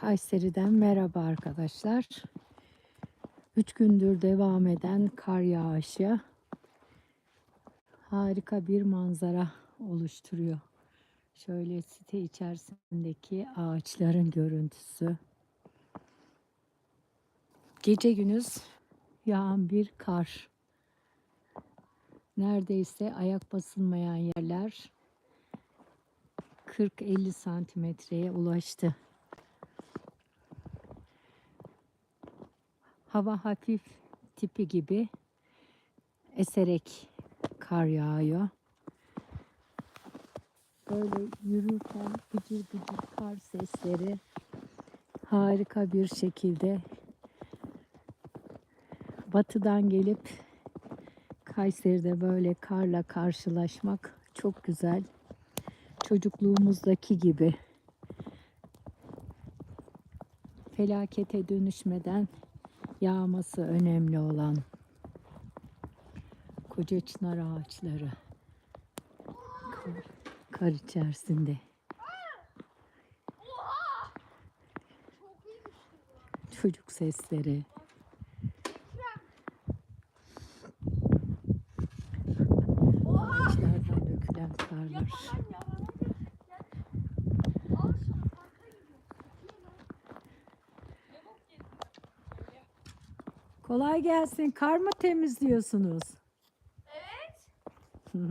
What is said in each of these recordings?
Kayseri'den merhaba arkadaşlar. Üç gündür devam eden kar yağışı harika bir manzara oluşturuyor. Şöyle site içerisindeki ağaçların görüntüsü. Gece gündüz yağan bir kar. Neredeyse ayak basılmayan yerler 40-50 santimetreye ulaştı. Hava hafif tipi gibi eserek kar yağıyor. Böyle yürürken gıcır gıcır kar sesleri harika bir şekilde batıdan gelip Kayseri'de böyle karla karşılaşmak çok güzel. Çocukluğumuzdaki gibi felakete dönüşmeden yağması önemli olan koca çınar ağaçları. Kar, kar içerisinde. Çocuk sesleri. Ağaçlardan dökülen karlar kolay gelsin kar mı temizliyorsunuz Evet.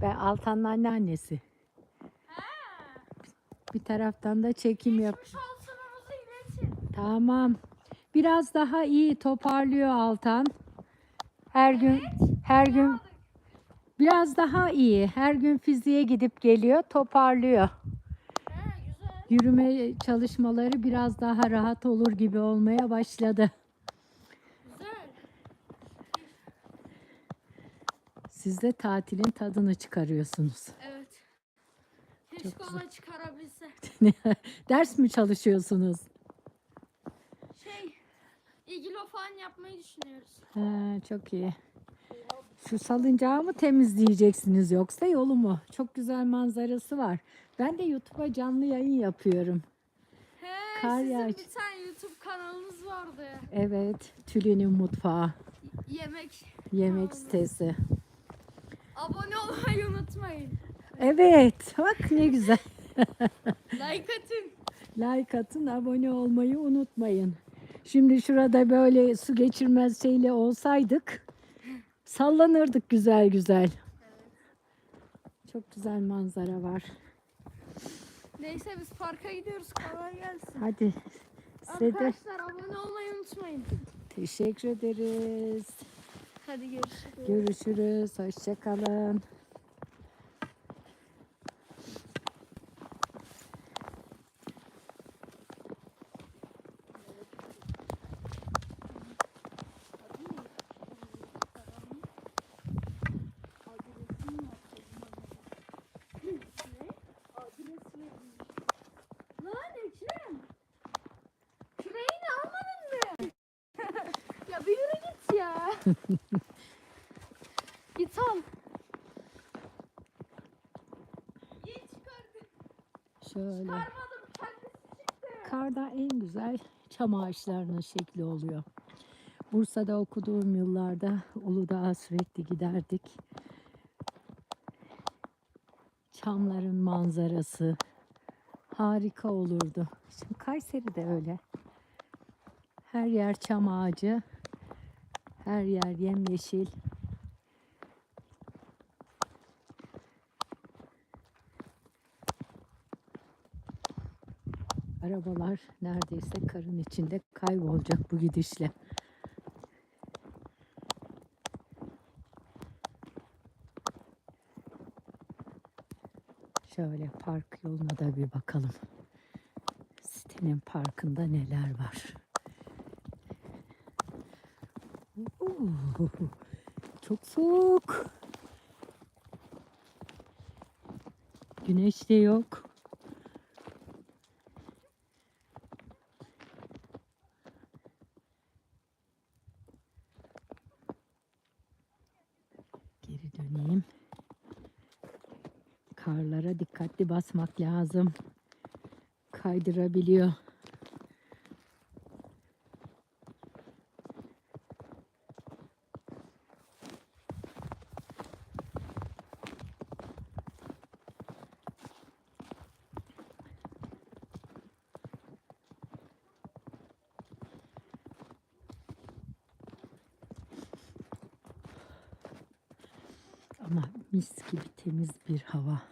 ben Altan'ın anneannesi bir taraftan da çekim yap Geçmiş olsunumuzu iletin. Tamam. Biraz daha iyi toparlıyor Altan. Her gün her gün biraz daha iyi. Her gün fiziğe gidip geliyor, toparlıyor. Ha güzel. Yürüme çalışmaları biraz daha rahat olur gibi olmaya başladı. Güzel. Siz de tatilin tadını çıkarıyorsunuz. Evet. Keşke ona çıkarabilse. Ders mi çalışıyorsunuz? Şey, iglo falan yapmayı düşünüyoruz. Ha, çok iyi. Şu salıncağı mı temizleyeceksiniz yoksa yolu mu? Çok güzel manzarası var. Ben de YouTube'a canlı yayın yapıyorum. He, Kar sizin yağış. bir tane YouTube kanalınız vardı. Evet, Tülin'in mutfağı, Yemek. yemek Kanalı. sitesi. Olmayı unutmayın. Evet, bak ne güzel. Like atın. Like atın, abone olmayı unutmayın. Şimdi şurada böyle su geçirmez şeyle olsaydık sallanırdık güzel güzel. Çok güzel manzara var. Neyse biz parka gidiyoruz. Kolay gelsin. Hadi size de Arkadaşlar abone olmayı unutmayın. teşekkür ederiz. Hadi görüşürüz. Görüşürüz. Hoşçakalın. git al. Şöyle. Karda en güzel çam ağaçlarının şekli oluyor. Bursa'da okuduğum yıllarda Uludağ'a sürekli giderdik. Çamların manzarası harika olurdu. Şimdi Kayseri'de öyle. Her yer çam ağacı, her yer yemyeşil. Arabalar neredeyse karın içinde kaybolacak bu gidişle. Şöyle park yoluna da bir bakalım. Sitenin parkında neler var. Oo, çok soğuk. Güneş de yok. Geri döneyim. Karlara dikkatli basmak lazım. Kaydırabiliyor. Mis gibi temiz bir hava.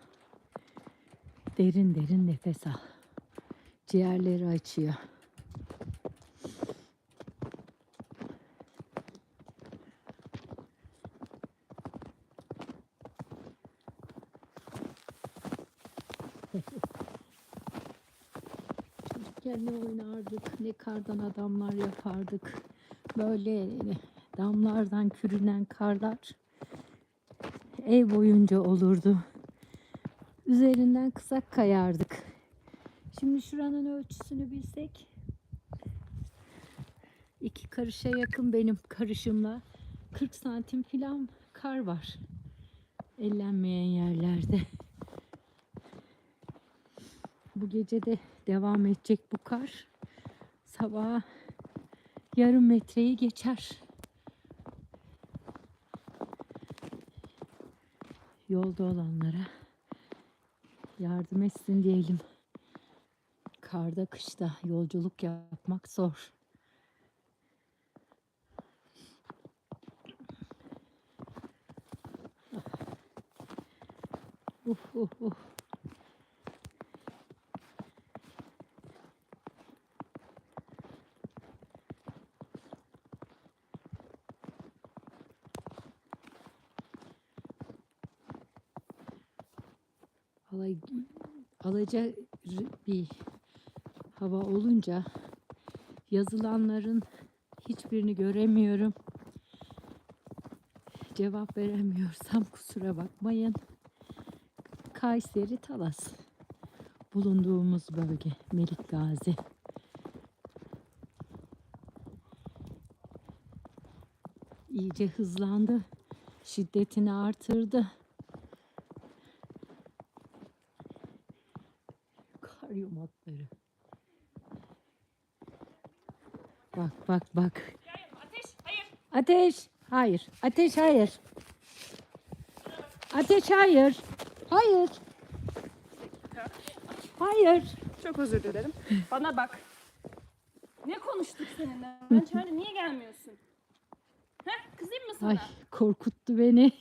Derin derin nefes al. Ciğerleri açıyor. Çocukken ne oynardık, ne kardan adamlar yapardık. Böyle damlardan kürünen karlar ev boyunca olurdu. Üzerinden kısak kayardık. Şimdi şuranın ölçüsünü bilsek iki karışa yakın benim karışımla 40 santim filan kar var. Ellenmeyen yerlerde. Bu gece de devam edecek bu kar. Sabah yarım metreyi geçer. Yolda olanlara yardım etsin diyelim. Karda kışta yolculuk yapmak zor. Uh, uh, uh. Alay, alaca bir hava olunca yazılanların hiçbirini göremiyorum. Cevap veremiyorsam kusura bakmayın. Kayseri Talas. Bulunduğumuz bölge Melik Gazi. İyice hızlandı. Şiddetini artırdı. Yumakları. Bak bak bak. Ateş, hayır. Ateş. Hayır. Ateş hayır. Ateş hayır. Hayır. Hayır. Çok özür dilerim. Bana bak. Ne konuştuk seninle? Ben çağırdım, niye gelmiyorsun? Heh, kızayım mı sana? Ay korkuttu beni.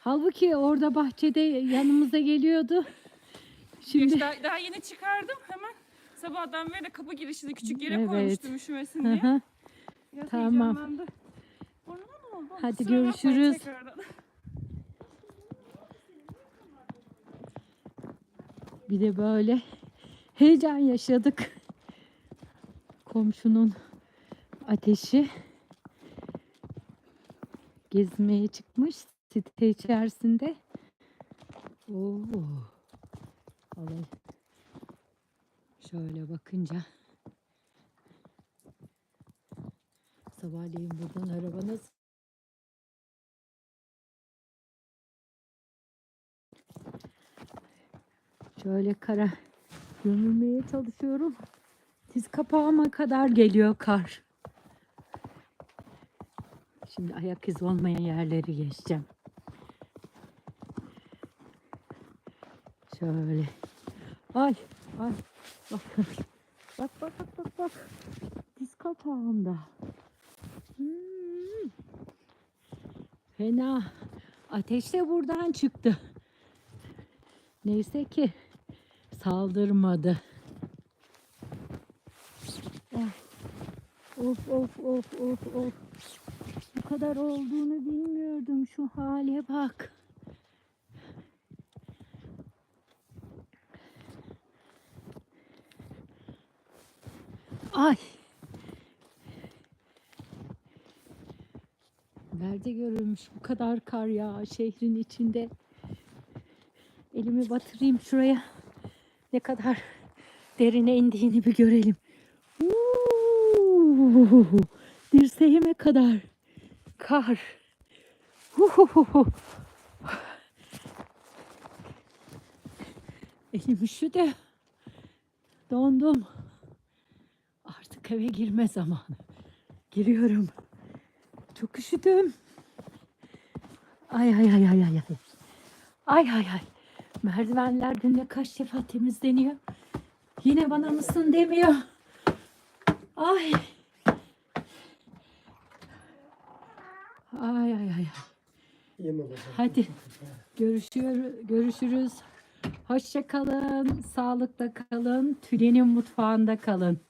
Halbuki orada bahçede yanımıza geliyordu. Şimdi... Daha, daha yeni çıkardım hemen. Sabahdan beri de kapı girişinde küçük yere Evet. koymuştum üşümesin diye. hı. Biraz Tamam. heyecanlandı. Oldu? Hadi Kusura bakmayın görüşürüz. tekrardan. bir de böyle heyecan yaşadık. Komşunun ateşi gezmeye çıkmış site içerisinde. Oo. Vallahi şöyle bakınca sabahleyin buradan arabanız Şöyle kara gömülmeye çalışıyorum. Diz kapağıma kadar geliyor kar. Şimdi ayak izi olmayan yerleri geçeceğim. Şöyle. Ay, ay. Bak. Bak bak bak bak bak. Diz kapağımda. Hmm. Fena. Ateş de buradan çıktı. Neyse ki saldırmadı. Ah. Of of of of of. Bu kadar olduğunu bilmiyordum. Şu hale bak. Ay. Nerede görülmüş bu kadar kar ya şehrin içinde. Elimi batırayım şuraya. Ne kadar derine indiğini bir görelim. Uuu, dirseğime kadar kar. Uhuhuhu. Elim üşüdü. Dondum. Artık eve girme zamanı. Giriyorum. Çok üşüdüm. Ay ay ay ay ay ay. Ay ay ay. Merdivenlerde ne kaç defa temizleniyor. Yine bana mısın demiyor. Ay. Ay ay ay. Hadi. Görüşüyor, görüşürüz. Hoşça kalın, sağlıkla kalın, Tülin'in mutfağında kalın.